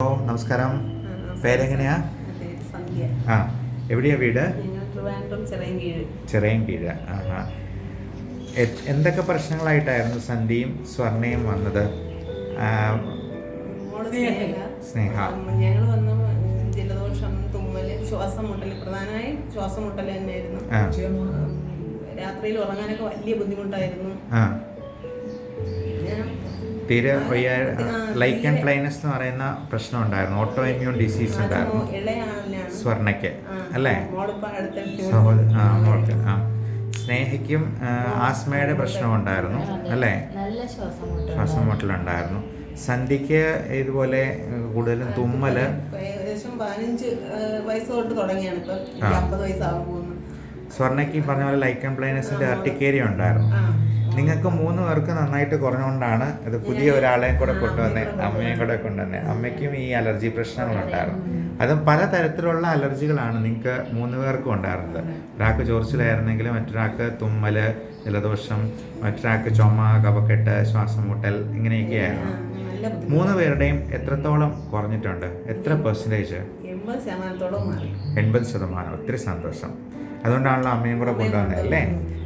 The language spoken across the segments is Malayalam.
ഹലോ നമസ്കാരം. പേരെങ്ങനെയാ? ആ എവിടെയാ വീട്? ചിറയൻകീഴ്. ചെറിയം കീഴ് ആഹാ എന്തൊക്കെ പ്രശ്നങ്ങളായിട്ടായിരുന്നു സന്ധ്യയും സ്വർണയും വന്നത്? സ്നേഹ. ഞങ്ങൾ വന്ന ജലദോഷം തുമ്മൽ ശ്വാസം മുട്ടൽ പ്രധാനമായും ശ്വാസം മുട്ടൽ തന്നെയായിരുന്നു രാത്രിയിൽ ഉറങ്ങാനൊക്കെ വലിയ ബുദ്ധിമുട്ടായിരുന്നു. ആ. തീരെ വയ്യ ലൈക്ക് ആൻഡ് പ്ലൈനസ് എന്ന് പറയുന്ന പ്രശ്നം ഉണ്ടായിരുന്നു ഓട്ടോ ഇമ്മ്യൂൺ ഡിസീസ് ഉണ്ടായിരുന്നു. സ്വർണയ്ക്ക് അല്ലേ? ആ മോൾക്ക് ആ. സ്നേഹയ്ക്കും ആസ്മയുടെ പ്രശ്നം ഉണ്ടായിരുന്നു അല്ലേ ശ്വാസം മുട്ടലുണ്ടായിരുന്നു സന്ധ്യയ്ക്ക് ഇതുപോലെ കൂടുതലും തുമ്മൽ പതിനഞ്ച് ഏഹ്, വയസ്സ് തൊട്ട് തുടങ്ങിയാണ്. ഇപ്പൊ. അമ്പത് സ്വർണയ്ക്ക് പറഞ്ഞ പോലെ ലൈക്ക് ആൻഡ് പ്ലൈനസിന്റെ അർട്ടിക്കേരിയ ഉണ്ടായിരുന്നു. നിങ്ങൾക്ക് മൂന്ന് പേർക്ക് നന്നായിട്ട് കുറഞ്ഞുകൊണ്ടാണ് ഇത് പുതിയ ഒരാളെയും കൂടെ കൊണ്ടുവന്നേ അമ്മയെ കൂടെ കൊണ്ടുവന്നേ. അമ്മയ്ക്കും ഈ അലർജി പ്രശ്നങ്ങളുണ്ടായിരുന്നു. അതും പല തരത്തിലുള്ള അലർജികളാണ് നിങ്ങൾക്ക് മൂന്ന് പേർക്കും ഉണ്ടായിരുന്നത്. ഒരാൾക്ക് ചോർച്ചിലായിരുന്നെങ്കിൽ മറ്റൊരാൾക്ക് തുമ്മൽ ജലദോഷം മറ്റൊരാൾക്ക് ചുമ കപക്കെട്ട് ശ്വാസം മുട്ടൽ ഇങ്ങനെയൊക്കെയായിരുന്നു. മൂന്ന് പേരുടെയും എത്രത്തോളം കുറഞ്ഞിട്ടുണ്ട്? എത്ര പെർസെന്റേജ് എൺപത് ശതമാനം. ഒത്തിരി സന്തോഷം. അതുകൊണ്ടാണല്ലോ അമ്മയും കൂടെ കൊണ്ടുവന്നത് അല്ലേ?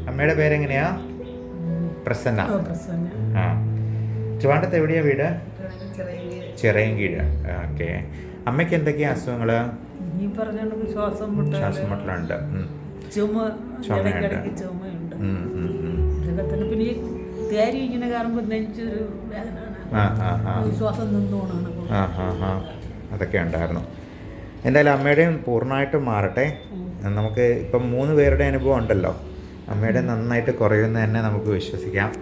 അമ്മയുടെ പേരെങ്ങനെയാ? പ്രസന്ന. ആ. ട്രിവാൻഡത്ത് എവിടെയാ വീട്? ചെറിയ ചിറയൻകീഴ് ഓക്കെ. അമ്മയ്ക്ക് എന്തൊക്കെയാ അസുഖങ്ങൾ ശ്വാസം മുട്ടലുണ്ട്. ചുമ ചുമയുണ്ട്. പിന്നെ തേരി ഇങ്ങനെ കാണുമ്പോൾ നെഞ്ചൊരു വേദനയാണ് ശ്വാസം അതൊക്കെ ഉണ്ടായിരുന്നു. എന്തായാലും അമ്മയുടെയും പൂർണമായിട്ടും മാറട്ടെ. നമുക്ക് ഇപ്പം മൂന്ന് പേരുടെ അനുഭവം ഉണ്ടല്ലോ. അമ്മയുടെ നന്നായിട്ട് കുറയുമെന്ന് തന്നെ നമുക്ക് വിശ്വസിക്കാം.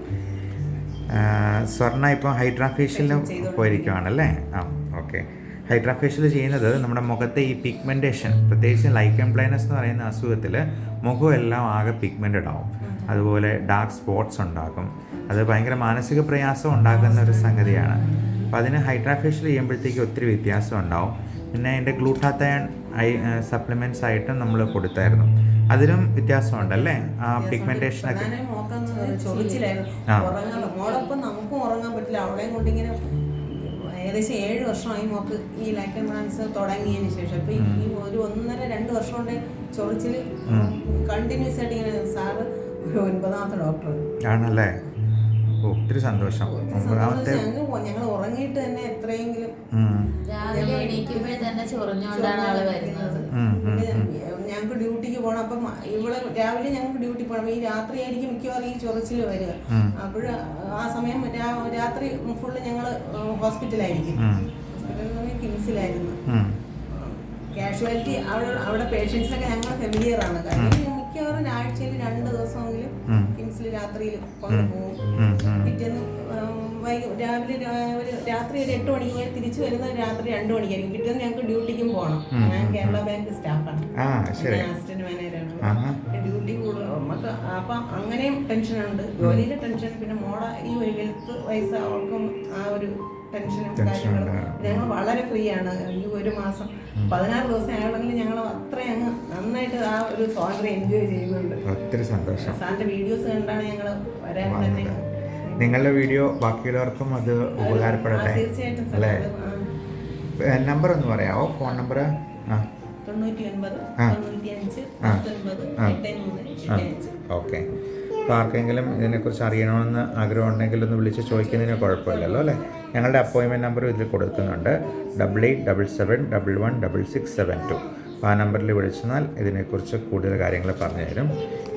സ്വർണ ഇപ്പോൾ ഹൈഡ്രാഫേഷ്യലിന് പോയിരിക്കുവാണല്ലേ? ആ ഓക്കെ. ഹൈഡ്രാഫേഷ്യൽ ചെയ്യുന്നത് നമ്മുടെ മുഖത്തെ ഈ പിഗ്മെന്റേഷൻ പ്രത്യേകിച്ച് ലൈക്കൻ പ്ലൈനസ് എന്ന് പറയുന്ന അസുഖത്തിൽ മുഖം എല്ലാം ആകെ പിഗ്മെന്റഡ് ആവും. അതുപോലെ ഡാർക്ക് സ്പോട്ട്സ് ഉണ്ടാക്കും. അത് ഭയങ്കര മാനസിക പ്രയാസം ഉണ്ടാക്കുന്ന ഒരു സംഗതിയാണ്. അപ്പം അതിന് ഹൈഡ്രാഫേഷ്യൽ ചെയ്യുമ്പോഴത്തേക്ക് ഒത്തിരി വ്യത്യാസം ഉണ്ടാവും. പിന്നെ അതിന്റെ ഗ്ലൂട്ടാത്തയൺ ഐ സപ്ലിമെന്റ്സ് ആയിട്ടും നമ്മൾ കൊടുത്തായിരുന്നു. അതിലും വ്യത്യാസമുണ്ടല്ലേ? ആ. പിഗ്മെന്റേഷൻ ഒക്കെ. നമുക്കും ഉറങ്ങാൻ പറ്റില്ല. അവളെയും കൊണ്ടിങ്ങനെ ഏകദേശം ഏഴ് വർഷമായി മോക്ക് ഈ ലൈക്കൻ ഡാൻസ് തുടങ്ങിയതിന് ശേഷം. അപ്പൊ ഈ ഒരു ഒന്നര രണ്ട് വർഷം കൊണ്ട് ചൊറിച്ചിൽ കണ്ടിന്യൂസ് ആയിട്ട് ഇങ്ങനെ സാറ് ഒരു ഒൻപതാമത്തെ ഡോക്ടർ ആണല്ലേ? ഒത്തിരി സന്തോഷം. ഞങ്ങൾ ഉറങ്ങിയിട്ട് തന്നെ എത്രയെങ്കിലും എണീക്കുമ്പോഴേ തന്നെ ചൊറിഞ്ഞോണ്ടാണ് ആൾ വരുന്നത്. ഞങ്ങൾക്ക് ഡ്യൂട്ടിക്ക് പോണം. അപ്പം ഇവിടെ രാവിലെ ഞങ്ങൾക്ക് ഡ്യൂട്ടി പോകണം ഈ രാത്രി ആയിരിക്കും മിക്കവാറും ഈ ചൊറിച്ചിൽ വരിക. അപ്പോഴ് അപ്പോൾ ആ സമയം രാത്രി ഫുള്ള് ഞങ്ങൾ ഹോസ്പിറ്റലായിരിക്കും. ഹോസ്പിറ്റലിൽ നിന്ന് കിംസിലായിരുന്നു. കാഷ്വാലിറ്റി അവിടെ അവിടെ പേഷ്യൻസിനൊക്കെ ഞങ്ങൾ ഫെമിലിയർ ആണ് കാരണം മിക്കവാറും ആഴ്ചയിൽ രണ്ട് ദിവസമെങ്കിലും. കിംസിൽ രാത്രിയിൽ കൊണ്ടുപോകും. പിറ്റേന്ന് രാവിലെ ഒരു രാത്രി ഒരു എട്ട് മണിക്ക് പോയി തിരിച്ചു വരുന്നത് രാത്രി രണ്ടു മണിക്കായിരിക്കും. പിറ്റേന്ന് ഞങ്ങൾക്ക് ഡ്യൂട്ടിക്കും പോകണം ഞാൻ കേരള ബാങ്ക് സ്റ്റാഫാണ്. അസിസ്റ്റന്റ് മാനേജറാണ്. ഡ്യൂട്ടി നമുക്ക് അപ്പം അങ്ങനെയും ടെൻഷനുണ്ട്. ജോലിയിലെ ടെൻഷൻ പിന്നെ മോള ഈ ഒരു ഹെൽത്ത് വയസ്സ് അവർക്കും ആ ഒരു ടെൻഷനും കാര്യങ്ങളും ഞങ്ങൾ വളരെ ഫ്രീ ആണ്. ഈ ഒരു മാസം പതിനാറ് ദിവസം ആയാലും ഞങ്ങൾ അത്രയും അങ്ങ് നന്നായിട്ട് ആ ഒരു സ്വാതന്ത്ര്യം എൻജോയ് ചെയ്യുന്നുണ്ട്. ഒത്തിരി സന്തോഷം. സാറിന്റെ വീഡിയോസ് കണ്ടാണ് ഞങ്ങൾ വരാൻ തന്നെ നിങ്ങളുടെ വീഡിയോ ബാക്കിയുള്ളവർക്കും അത് ഉപകാരപ്പെടട്ടെ. അല്ലേ? നമ്പർ ഒന്ന് പറയാമോ ഫോൺ നമ്പർ ആ. ഓക്കെ. അപ്പോൾ ആർക്കെങ്കിലും ഇതിനെക്കുറിച്ച് അറിയണമെന്ന് ആഗ്രഹം ഉണ്ടെങ്കിൽ ഒന്ന് വിളിച്ച് ചോദിക്കുന്നതിന് കുഴപ്പമില്ലല്ലോ അല്ലേ? ഞങ്ങളുടെ അപ്പോയിൻമെന്റ് നമ്പറും ഇതിൽ കൊടുക്കുന്നുണ്ട്. Double eight double seven double one double six seven two ആ നമ്പറിൽ വിളിച്ചെന്നാൽ ഇതിനെക്കുറിച്ച് കൂടുതൽ കാര്യങ്ങൾ പറഞ്ഞു തരും.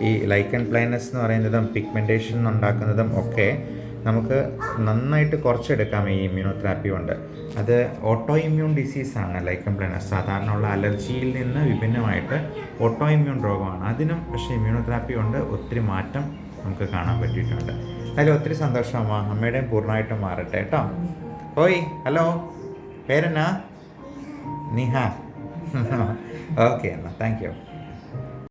ഈ ആൻഡ് പ്ലൈനസ് എന്ന് പറയുന്നതും പിഗ്മെന്റേഷൻ ഉണ്ടാക്കുന്നതും ഒക്കെ നമുക്ക് നന്നായിട്ട് കുറച്ചെടുക്കാം ഈ ഇമ്മ്യൂണോതെറാപ്പി കൊണ്ട്. അത് ഓട്ടോ ഇമ്മ്യൂൺ ഡിസീസാണ് ലൈക്കൻ പ്ലൈനസ് സാധാരണ ഉള്ള അലർജിയിൽ നിന്ന് വിഭിന്നമായിട്ട് ഓട്ടോ ഇമ്മ്യൂൺ രോഗമാണ്. അതിനും പക്ഷേ ഇമ്മ്യൂണോതെറാപ്പി കൊണ്ട് ഒത്തിരി മാറ്റം നമുക്ക് കാണാൻ പറ്റിയിട്ടുണ്ട്. അതിൽ ഒത്തിരി സന്തോഷമാണ് അമ്മ. അമ്മയുടെയും പൂർണമായിട്ടും മാറട്ടെ കേട്ടോ. ഓയ് ഹലോ. പേരെന്നാ? നിഹ. ഓക്കെ എന്നാൽ താങ്ക് യു